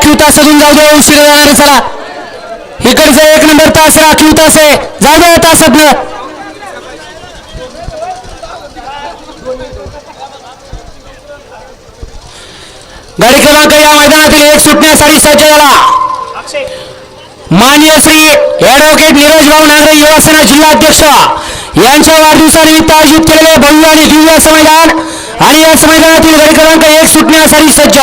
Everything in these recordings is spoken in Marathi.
राखीव तासातून जाऊ दे उशिरा जाणार चला. इकडचं एक नंबर तास राखीव तास आहे. जाऊ दे तासातनं गाडी क्रमांक या मैदानातील एक सुटण्यासाठी सज्ज झाला मान्य श्री ऍडव्होकेट नीरज भाऊ नागरे युवा सेना जिल्हा अध्यक्ष. यांच्या वाढदिवसानिमित्त आयोजित केलेले भव्य आणि दिव्य असं मैदान आणि याच मैदानातील गडी क्रमांक एक सुटण्यासाठी सज्ज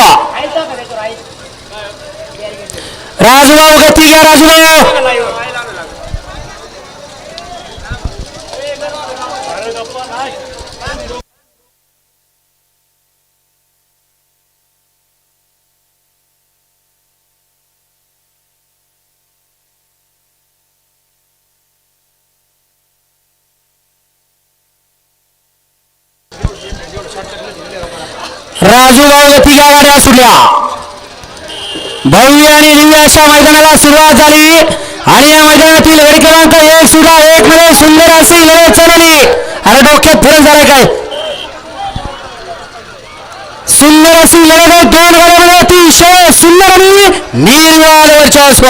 राजूभाऊ गती घ्या राजूभाऊ. राजूभाऊ गती घ्या गाड्या सुटल्या भव्य आणि दिव्य अशा मैदानाला सुरुवात झाली. आणि या मैदानातील गडी क्रमांक एक सुद्धा एक मध्ये सुंदर अशी लढत चालवली अरे डोक्यात फरक झालाय काय? सुंदर अशी लढत आहे. दोन गाड्यामध्ये अतिशय सुंदर आणि निर्वाळ वर्चस्व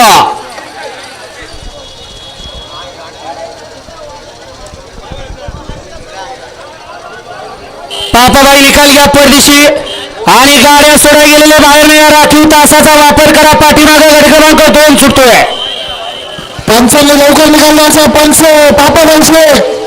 पापाबाई निकाल घ्या परदेशी. आणि गाड्या सोडा गेलेल्या बाहेर नाही राखीव तासाचा वापर करा. पाठीमागे गाडी क्रमांक दोन सुटतोय. पंचांनी लवकर निघाल असं पंच पापा पंचवे.